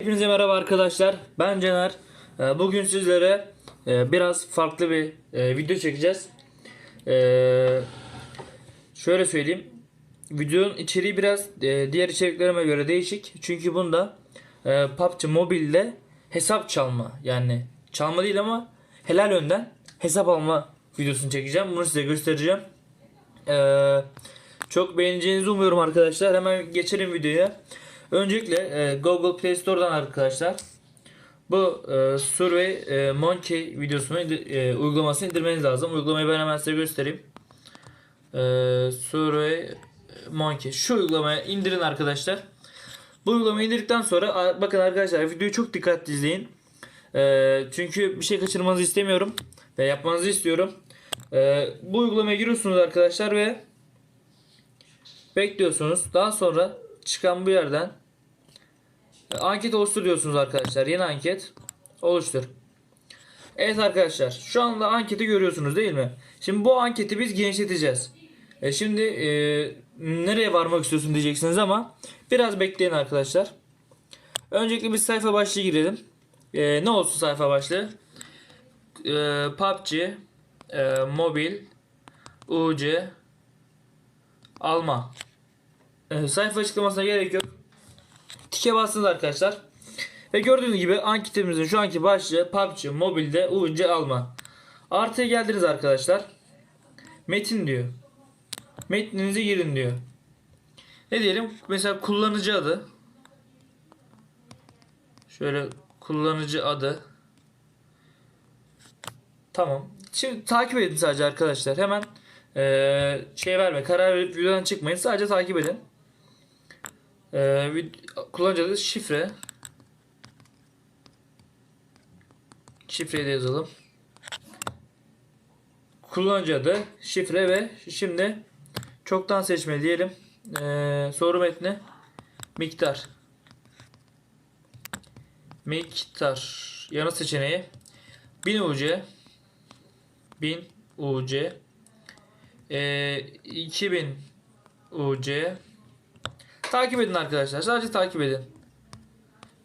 Hepinize merhaba arkadaşlar. Ben Caner. Ee, Bugün sizlere e, biraz farklı bir e, video çekeceğiz. Ee, Şöyle söyleyeyim. Videonun içeriği biraz e, diğer içeriklerime göre değişik. Çünkü bunda PUBG Mobile'de hesap çalma yani çalma değil ama helal önden hesap alma videosunu çekeceğim. Bunu size göstereceğim. Ee, çok beğeneceğinizi umuyorum arkadaşlar. Hemen geçelim videoya. Öncelikle e, Google Play Store'dan arkadaşlar bu e, Survey e, Monkey videosunu indir- e, uygulamasını indirmeniz lazım. Uygulamayı ben hemen size göstereyim. E, Survey Monkey. Şu uygulamayı indirin arkadaşlar. Bu uygulamayı indirdikten sonra bakın arkadaşlar videoyu çok dikkatli izleyin. E, çünkü bir şey kaçırmanızı istemiyorum ve yapmanızı istiyorum. E, bu uygulamaya giriyorsunuz arkadaşlar ve bekliyorsunuz. Daha sonra çıkan bu yerden anket oluştur diyorsunuz arkadaşlar. Yeni anket oluştur. Evet arkadaşlar şu anda anketi görüyorsunuz değil mi? Şimdi bu anketi biz genişleteceğiz. E şimdi e, nereye varmak istiyorsun diyeceksiniz ama biraz bekleyin arkadaşlar. Öncelikle bir sayfa başlığı girelim. E, ne olsun sayfa başlığı? E, PUBG e, Mobil UC Alma e, sayfa açıklamasına gerek yok. Tike bastınız arkadaşlar. Ve gördüğünüz gibi anketimizin şu anki başlığı PUBG mobilde UC alma. Artıya geldiniz arkadaşlar. Metin diyor. Metninizi girin diyor. Ne diyelim? Mesela kullanıcı adı. Şöyle kullanıcı adı. Tamam. Şimdi takip edin sadece arkadaşlar. Hemen eee, şey verme. Karar verip videodan çıkmayın. Sadece takip edin. Ee, kullanıcı adı şifre. Şifreyi de yazalım. Kullanıcı adı, şifre ve şimdi çoktan seçmeli diyelim. Ee, soru metni miktar. Miktar. Yanıt seçeneği 1000 UC 1000 UC ee, 2000 UC Takip edin arkadaşlar. Sadece takip edin.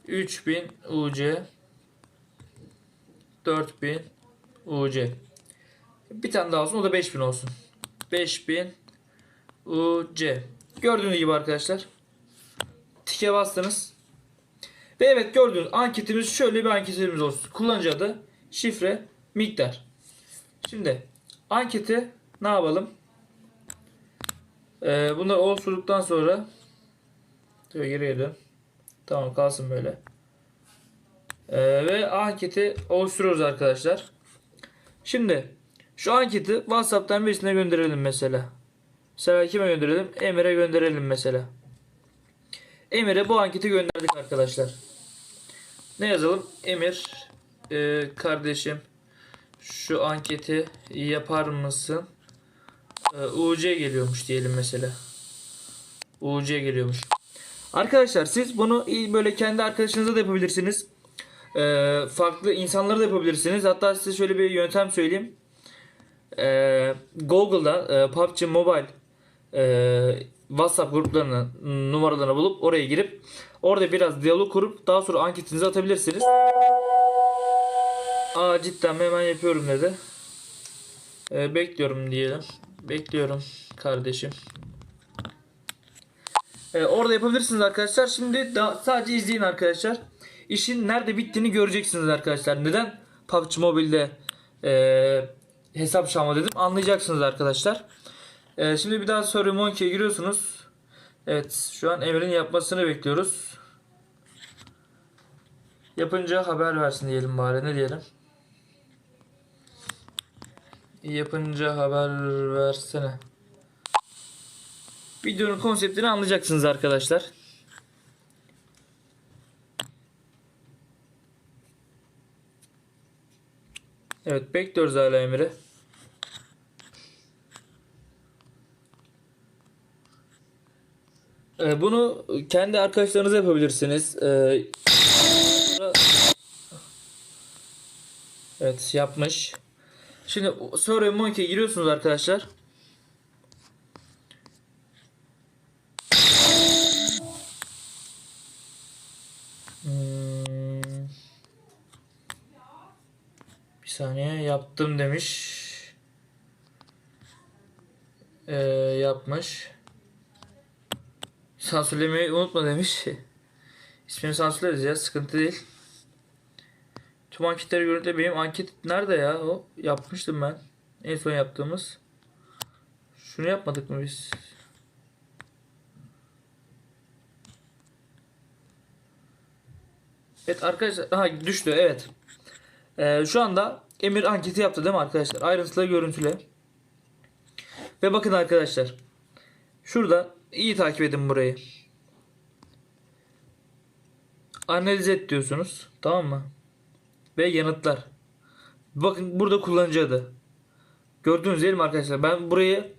3000 UC 4000 UC Bir tane daha olsun. O da 5000 olsun. 5000 UC Gördüğünüz gibi arkadaşlar. Tike bastınız. Ve evet gördüğünüz anketimiz şöyle bir anketimiz olsun. Kullanıcı adı, şifre, miktar. Şimdi anketi ne yapalım? Ee, bunları oluşturduktan sonra Şöyle geriye. Tamam kalsın böyle. Ee, ve anketi oluşturuyoruz arkadaşlar. Şimdi şu anketi WhatsApp'tan birisine gönderelim mesela. Mesela kime gönderelim? Emir'e gönderelim mesela. Emir'e bu anketi gönderdik arkadaşlar. Ne yazalım? Emir e, kardeşim şu anketi yapar mısın? E, UC geliyormuş diyelim mesela. UC geliyormuş. Arkadaşlar siz bunu böyle kendi arkadaşınıza da yapabilirsiniz. Ee, farklı insanlara da yapabilirsiniz. Hatta size şöyle bir yöntem söyleyeyim. Ee, Google'da e, PUBG Mobile e, WhatsApp gruplarını numaralarını bulup oraya girip orada biraz diyalog kurup daha sonra anketinizi atabilirsiniz. Aa cidden hemen yapıyorum dedi. Ee, bekliyorum diyelim. Bekliyorum kardeşim. Ee, orada yapabilirsiniz arkadaşlar. Şimdi da, sadece izleyin arkadaşlar. İşin nerede bittiğini göreceksiniz arkadaşlar. Neden PUBG Mobile'de e, hesap çalma dedim anlayacaksınız arkadaşlar. E, şimdi bir daha Sorry Monkey'e giriyorsunuz. Evet şu an Emre'nin yapmasını bekliyoruz. Yapınca haber versin diyelim bari ne diyelim. Yapınca haber versene. Videonun konseptini anlayacaksınız arkadaşlar. Evet bekliyoruz hala Emir'i. Ee, bunu kendi arkadaşlarınıza yapabilirsiniz. Ee, evet yapmış. Şimdi sonra Monkey'e giriyorsunuz arkadaşlar. Saniye yaptım demiş. Ee, yapmış. Sansürlemeyi unutma demiş. İsmini sansürleriz ya sıkıntı değil. Tüm anketleri görüntüle benim anket nerede ya o? Yapmıştım ben. En son yaptığımız. Şunu yapmadık mı biz? Evet arkadaşlar aha düştü evet. Ee, şu anda Emir anketi yaptı değil mi arkadaşlar? Ayrıntılı görüntüle. Ve bakın arkadaşlar. Şurada iyi takip edin burayı. Analiz et diyorsunuz. Tamam mı? Ve yanıtlar. Bakın burada kullanıcı adı. Gördüğünüz değil mi arkadaşlar? Ben burayı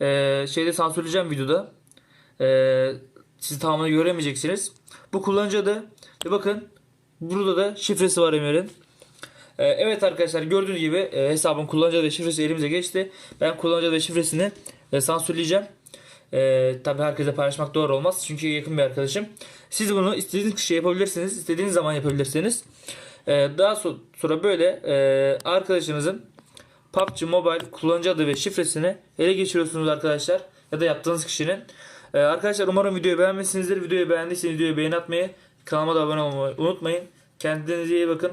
e, şeyde sansürleyeceğim videoda. E, siz tamamını göremeyeceksiniz. Bu kullanıcı adı. Ve bakın burada da şifresi var Emir'in. E, evet arkadaşlar gördüğünüz gibi e, hesabın kullanıcı adı şifresi elimize geçti. Ben kullanıcı adı şifresini e, sansürleyeceğim. E, tabii herkese paylaşmak doğru olmaz. Çünkü yakın bir arkadaşım. Siz bunu istediğiniz kişiye yapabilirsiniz. istediğiniz zaman yapabilirsiniz. E, daha so- sonra böyle e, arkadaşınızın PUBG Mobile kullanıcı adı ve şifresini ele geçiriyorsunuz arkadaşlar. Ya da yaptığınız kişinin. Ee, arkadaşlar umarım videoyu beğenmişsinizdir. Videoyu beğendiyseniz videoyu beğeni atmayı, kanalıma da abone olmayı unutmayın. Kendinize iyi bakın.